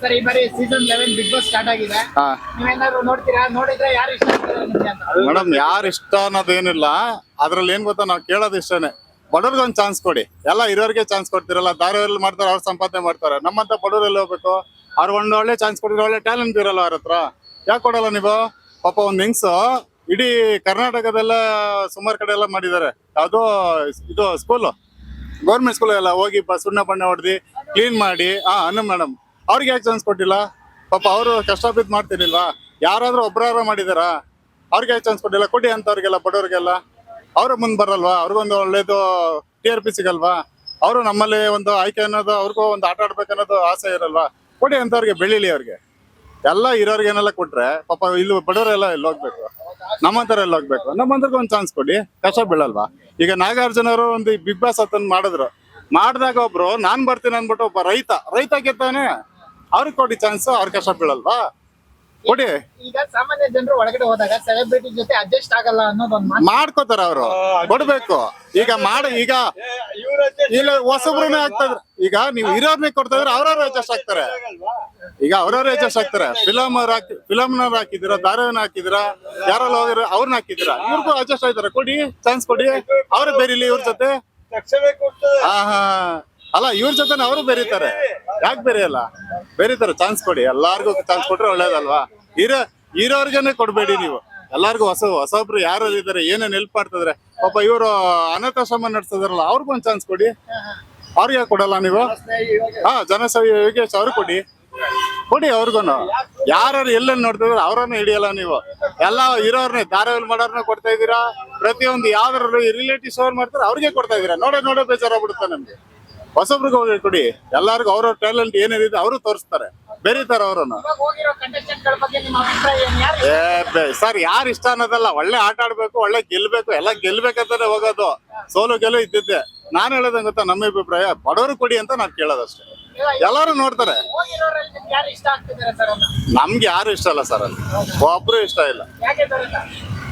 Sir ಈ ಬಾರಿ season eleven Bigg Boss start ಆಗಿದೆ. ಹಾ. ನೀವೇನಾದ್ರು ನೋಡ್ತೀರಾ? ನೋಡಿದ್ರೆ ಯಾರು ಇಷ್ಟ ಆಗ್ತಾರೆ ನಿಮ್ಗೆ ಅಂತ. ಮೇಡಮ್ ಯಾರು ಇಷ್ಟ ಅನ್ನೋದೇನಿಲ್ಲ. ಅದ್ರಲ್ಲಿ ಏನ್ ಗೊತ್ತಾ ನಾವು ಕೇಳೋದು ಇಷ್ಟನೇ. ಬಡವ್ರಿಗೆ ಒಂದು ಚಾನ್ಸ್ ಕೊಡಿ. ಎಲ್ಲ ಇರೋರಿಗೆ ಚಾನ್ಸ್ ಕೊಡ್ತಿರಲ್ಲ ದಾರಿಯಲ್ಲಿ ಮಾಡ್ತಾರೆ ಅವ್ರು ಸಂಪಾದನೆ ಮಾಡ್ತಾರೆ. ನಮ್ಮಂತ ಬಡವರಲ್ಲಿ ಹೋಗ್ಬೇಕು. ಅವ್ರು ಒಂದು ಒಳ್ಳೆ ಚಾನ್ಸ್ ಕೊಡಿದ್ರೆ ಒಳ್ಳೆ ಟ್ಯಾಲೆಂಟ್ ಇರಲ್ಲ ಅವ್ರ ಹತ್ರ. ಯಾಕೆ ಕೊಡಲ್ಲ ನೀವು? ಪಾಪ ಒಂದ್ ಹೆಂಗ್ಸು ಇಡೀ ಕರ್ನಾಟಕದೆಲ್ಲ ಸುಮಾರು ಕಡೆ ಎಲ್ಲ ಮಾಡಿದ್ದಾರೆ. ಯಾವುದೋ ಇದು ಸ್ಕೂಲು ಗೌರ್ಮೆಂಟ್ ಸ್ಕೂಲ್ ಎಲ್ಲ ಹೋಗಿ ಬ- ಸುಣ್ಣ ಬಣ್ಣ ಹೊಡೆದು ಕ್ಲೀನ್ ಮಾಡಿ. ಆ ಅನ್ನ ಮೇಡಮ್. ಅವ್ರಿಗೆ ಯಾಕೆ ಚಾನ್ಸ್ ಕೊಟ್ಟಿಲ್ಲ? ಪಾಪ ಅವರು ಕಷ್ಟ ಬಿದ್ದು ಮಾಡ್ತಿರ್ಲಿಲ್ವಾ? ಯಾರಾದ್ರೂ ಒಬ್ಬರಾರ ಮಾಡಿದಾರಾ? ಅವ್ರಿಗೆ ಯಾಕೆ ಚಾನ್ಸ್ ಕೊಟ್ಟಿಲ್ಲ? ಕೊಡಿ ಅಂತವ್ರಿಗೆಲ್ಲ, ಬಡವ್ರಿಗೆಲ್ಲ. ಅವರು ಮುಂದೆ ಬರಲ್ವಾ? ಅವ್ರಿಗೊಂದು ಒಳ್ಳೇದು ಟಿ ಆರ್ ಪಿ ಸಿಗಲ್ವಾ? ಅವರು ನಮ್ಮಲ್ಲಿ ಒಂದು ಆಯ್ಕೆ ಅನ್ನೋದು, ಅವ್ರಿಗೂ ಒಂದು ಆಟ ಆಡ್ಬೇಕು ಅನ್ನೋದು ಆಸೆ ಇರಲ್ವಾ? ಕೊಡಿ ಅಂತವ್ರಿಗೆ ಬೆಳಿಲಿ ಅವ್ರಿಗೆ. ಎಲ್ಲ ಇರೋರ್ಗೇನೆಲ್ಲ ಕೊಟ್ರೆ, ಪಾಪ ಇಲ್ಲಿ ಬಡವರೆಲ್ಲ ಎಲ್ಲಿ ಹೋಗ್ಬೇಕು? ನಮ್ಮಂತರ ಎಲ್ಲ ಹೋಗ್ಬೇಕು? ನಮ್ಮಂತರ್ಗೆ ಒಂದು ಚಾನ್ಸ್ ಕೊಡಿ. ಕಷ್ಟ ಬೀಳಲ್ವಾ? ಈಗ ನಾಗಾರ್ಜುನ ಅವರು ಒಂದು ಬಿಗ್ ಬಾಸ್ ಹತ್ತನ್ ಮಾಡಿದ್ರು. ಮಾಡಿದಾಗ ಒಬ್ರು, ನಾನ್ ಬರ್ತೀನಿ ಅಂದ್ಬಿಟ್ಟು ಒಬ್ಬ ರೈತ ರೈತ ಗೆದ್ದಾನೆ. ಅವ್ರಿಗೆ ಕೊಡಿ ಚಾನ್ಸ್ ಅವ್ರ ಕಷ್ಟ ಬೀಳಲ್ವಾ? ಕೊಡಿ. ಈಗ ಸಾಮಾನ್ಯ ಜನರು ಒಳಗಡೆ ಹೋದಾಗ ಸೆಲೆಬ್ರಿಟಿ ಜೊತೆ ಅಡ್ಜಸ್ಟ್ ಆಗಲ್ಲ ಅನ್ನೋದೊಂದು ಮಾತು. ಮಾಡ್ಕೋತಾರ ಅವರು. ಕೊಡ್ಬೇಕು. ಈಗ ಮಾಡ ಈಗ ಇಲ್ಲ ಹೊಸಬ್ರನ್ನೇ ಆಗ್ತದ್ರ ಈಗ ನೀವು ಇರೋರ್ನೇ ಕೊಡ್ತಾ ಇದ್ರೆ ಅವ್ರವ್ರು ಅಡ್ಜಸ್ಟ್ ಆಗ್ತಾರೆ. ಈಗ ಅವ್ರವ್ರ ಅಡ್ಜಸ್ಟ್ ಆಗ್ತಾರೆ. ಫಿಲಮ್ ಅವ್ರ ಹಾಕಿ ಫಿಲಮ್ನವ್ರು ಹಾಕಿದಿರ ಧಾರಾವಾಹಿನ ಹಾಕಿದಿರ ಯಾರಲ್ಲ ಹೋಗಿರ ಅವ್ರನ್ನ ಹಾಕಿದಿರ ಇವ್ರಿಗೂ ಅಡ್ಜಸ್ಟ್ ಆಯ್ತಾರ ಕೊಡಿ ಚಾನ್ಸ್ ಕೊಡಿ. ಅವ್ರ ಬೇರೆ ಇಲ್ಲಿ ಇವ್ರ ಜೊತೆ. ಹಾ ಹಾ ಅಲ್ಲ, ಇವ್ರ ಜೊತೆ ಅವರು ಬೆರೀತಾರೆ. ಯಾಕೆ ಬೆರೆಯಲ್ಲ? ಬೆರೀತಾರೆ ಚಾನ್ಸ್ ಕೊಡಿ. ಎಲ್ಲಾರ್ಗು ಚಾನ್ಸ್ ಕೊಟ್ರೆ ಒಳ್ಳೇದಲ್ವಾ? ಇರೋ, ಇರೋರ್ಗೇನೆ ಕೊಡ್ಬೇಡಿ ನೀವು. ಎಲ್ಲಾರ್ಗು ಹೊಸ, ಹೊಸೊಬ್ರು ಯಾರು ಇದಾರೆ, ಏನೇನ್ ಹೆಲ್ಪ್ ಮಾಡ್ತಿದ್ರೆ. ಪಾಪ ಇವರು ಅನಾಥಾಶ್ರಮ ನಡೆಸ್ತಿದಾರಲ್ಲ, ಅವ್ರಿಗೂ ಒಂದ್ ಚಾನ್ಸ್ ಕೊಡಿ. ಅವ್ರಿಗೆ ಕೊಡಲ್ಲ ನೀವು? ಹಾ, ಜನಸೇವೆ ಯೋಗೇಶ್ ಅವ್ರು ಕೊಡಿ. ಕೊಡಿ ಅವ್ರಿಗೂನು. ಯಾರು ಎಲ್ಲೆಲ್ಲಿ ನೋಡ್ತಿದ್ರೆ, ಅವ್ರನ್ನ ಹಿಡಿಯಲ್ಲ ನೀವು. ಎಲ್ಲ ಇರೋರ್ನೇ, ಧಾರಾವಾಹಿ ಮಾಡೋರ್ನ ಕೊಡ್ತಾ ಇದೀರಾ? ಪ್ರತಿಯೊಂದು ಯಾವ್ದಾರು ರಿಲೇಟಿವ್ಸ್ ಅವ್ರು ಮಾಡ್ತಾರೆ, ಅವ್ರಿಗೆ ಕೊಡ್ತಾ ಇದೀರಾ? ನೋಡೋ ನೋಡೋ ಬೇಜಾರಾಗ್ಬಿಡುತ್ತೆ ನಮ್ಗೆ. ಹೊಸಬ್ರಿಗೆ ಹೋಗಿ ಕೊಡಿ. ಎಲ್ಲಾರ್ಗು ಅವ್ರವ್ರ ಟ್ಯಾಲೆಂಟ್ ಏನೇನಿದೆ ಅವರು ತೋರಿಸ್ತಾರೆ. ಬೆರೀತಾರೆ ಅವರನ್ನು. ಸರ್ ಯಾರು ಇಷ್ಟ ಅನ್ನೋದಲ್ಲ. ಒಳ್ಳೆ ಆಟ ಆಡ್ಬೇಕು ಒಳ್ಳೆ ಗೆಲ್ಬೇಕು ಎಲ್ಲ ಗೆಲ್ಬೇಕಂತಾನೆ ಹೋಗೋದು. ಸೋಲು ಗೆಲು ಇದ್ದಿದ್ದೆ. ನಾನು ಹೇಳೋದಂಗ ಗೊತ್ತಾ? ನಮ್ಮ ಅಭಿಪ್ರಾಯ ಬಡವರು ಕೊಡಿ ಅಂತ ನಾನ್ ಕೇಳೋದಷ್ಟೇ. ಎಲ್ಲರೂ ನೋಡ್ತಾರೆ. ನಿಮ್ಗೆ ಯಾರು ಇಷ್ಟ ಅಲ್ಲ? ಸರ್ ಅಲ್ಲಿ. ಒಬ್ರು ಇಷ್ಟ ಇಲ್ಲ.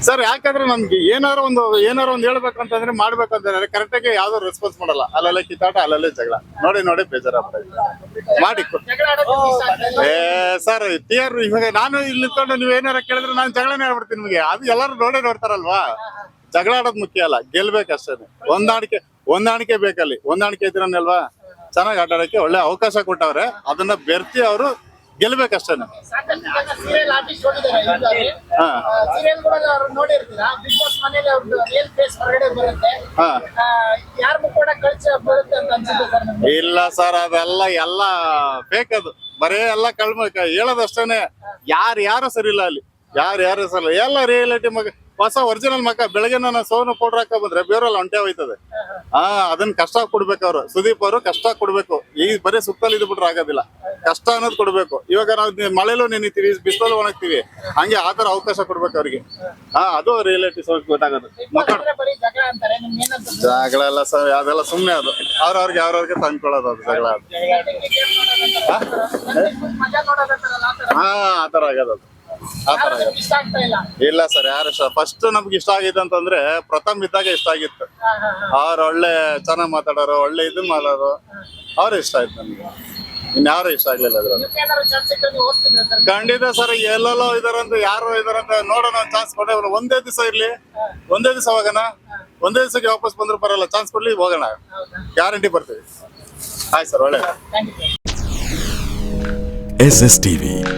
ಸರ್, ಯಾಕಂದ್ರೆ ನಮ್ಗೆ ಏನಾರು ಒಂದು ಏನಾರು ಒಂದು ಹೇಳ್ಬೇಕಂತಂದ್ರೆ ಮಾಡ್ಬೇಕಂತಂದ್ರೆ ಕರೆಕ್ಟಾಗಿ ಯಾವ್ದು ರೆಸ್ಪಾನ್ಸ್ ಮಾಡಲ್ಲ. ಅಲ್ಲಲ್ಲೇ ಕಿತ್ತಾಟ, ಅಲ್ಲಲ್ಲೇ ಜಗಳ. ನೋಡಿ ನೋಡಿ ಬೇಜಾರಾಗ್ತದೆ ಮಾಡಿ ಏ, ಸರ್ ಟಿಯರ್ ಇವಾಗ ನಾನು ಇಲ್ಲಿ ನಿಂತ್ಕೊಂಡು ನೀವು ಏನಾರ ಕೇಳಿದ್ರೆ ನಾನು ಜಗಳನೇ ಹೇಳ್ಬಿಡ್ತೀನಿ ನಿಮಗೆ. ಅದು ಎಲ್ಲರೂ ನೋಡೇ ನೋಡ್ತಾರಲ್ವಾ? ಜಗಳ ಆಡೋದು ಮುಖ್ಯ ಅಲ್ಲ. ಗೆಲ್ಬೇಕಷ್ಟೇ ಹೊಂದಾಣಿಕೆ ಹೊಂದಾಣಿಕೆ ಬೇಕಲ್ಲಿ. ಹೊಂದಾಣಿಕೆ ಇದ್ರನ್ನಲ್ವಾ ಚೆನ್ನಾಗಿ ಆಟ ಒಳ್ಳೆ ಅವಕಾಶ ಕೊಟ್ಟವ್ರೆ. ಅದನ್ನ ಬೆರ್ತಿ ಅವರು ಈಗಾಗಲೇ ಹಾ. ಇಲ್ಲ ಸರ್ ಅದೆಲ್ಲ ಎಲ್ಲ ಫೇಕ್ ಅದು. ಬರೇ ಎಲ್ಲ ಕಳ್ಮ ಹೇಳೋದಷ್ಟೇನೆ. ಯಾರು ಯಾರು ಸರಿ ಇಲ್ಲ ಅಲ್ಲಿ. ಯಾರು ಯಾರು ಸರಿ ಎಲ್ಲ ರಿಯಾಲಿಟಿ ಮಗ ಹೊಸ ಒರಿಜಿನಲ್ ಮಕ್ಕ ಬೆಳಗ್ಗೆ ನಾನು ಸೋನು ಪೌಡರ್ ಹಾಕ ಬಂದ್ರೆ ಬೇರೆಲ್ಲ ಒಂಟೆ ಹೋಯ್ತದೆ. ಹಾ ಅದನ್ನ ಕಷ್ಟ ಕೊಡ್ಬೇಕು ಅವ್ರು. ಸುದೀಪ್ ಅವರು ಕಷ್ಟ ಕೊಡ್ಬೇಕು. ಈ ಬರೀ ಸುತ್ತಲ್ಲಿ ಇದು ಬಿಟ್ರೆ ಆಗೋದಿಲ್ಲ. ಕಷ್ಟ ಅನ್ನೋದು ಕೊಡ್ಬೇಕು. ಇವಾಗ ನಾವು ಮಳೆಲು ನೆನಿತೀವಿ ಬಿಸಿಲಲ್ಲಿ ಒಣಗ್ತೀವಿ. ಹಂಗೆ ಆ ತರ ಅವಕಾಶ ಕೊಡ್ಬೇಕು ಅವ್ರಿಗೆ. ಹಾ ಅದು ರಿಯಾಲಿಟಿ ಸೋರ್ಸ್ ಗೊತ್ತಾಗೋದು. ಜಗಳ ಎಲ್ಲ ಸರ್ ಅದೆಲ್ಲ ಸುಮ್ನೆ ಅದು. ಅವ್ರವ್ರಿಗೆ ಅವ್ರವ್ರಿಗೆ ತಂದ್ಕೊಳ್ಳೋದು ಅದು ಜಗಳ ಹಾ ಆ? ಥರ. ಹಾ ಆತರ ಇಲ್ಲ ಇಲ್ಲ ಸರ್ ಯಾರು ಇಷ್ಟ ಫಸ್ಟ್ ನಮ್ಗೆ ಇಷ್ಟ ಆಗಿತ್ತು ಅಂತಂದ್ರೆ ಪ್ರಥಮ್ ಇದ್ದಾಗ ಇಷ್ಟ ಆಗಿತ್ತು. ಅವ್ರು ಒಳ್ಳೆ ಚೆನ್ನಾಗ್ ಮಾತಾಡೋರು ಒಳ್ಳೆ ಇದು ಮಾಡೋರು. ಅವ್ರು ಇಷ್ಟ ಆಯ್ತು ನಮ್ಗೆ. ಇನ್ಯಾರು ಇಷ್ಟ ಆಗ್ಲಿಲ್ಲ ಅದ್ರಲ್ಲಿ. ಖಂಡಿತ ಸರ್ ಎಲ್ಲೆಲ್ಲೋ ಇದಾರಂತ ಯಾರು ಇದಾರಂತ ನೋಡೋಣ ಚಾನ್ಸ್ ಕೊಡೇ ಒಂದೇ ದಿವಸ ಇರ್ಲಿ. ಒಂದೇ ದಿವಸ ಹೋಗೋಣ. ಒಂದೇ ದಿವಸಕ್ಕೆ ವಾಪಸ್ ಬಂದ್ರೆ ಬರಲ್ಲ ಚಾನ್ಸ್ ಕೊಡ್ಲಿ ಹೋಗೋಣ. ಗ್ಯಾರಂಟಿ ಬರ್ತೀವಿ. ಆಯ್ತು ಸರ್ ಒಳ್ಳೆ thank you S S TV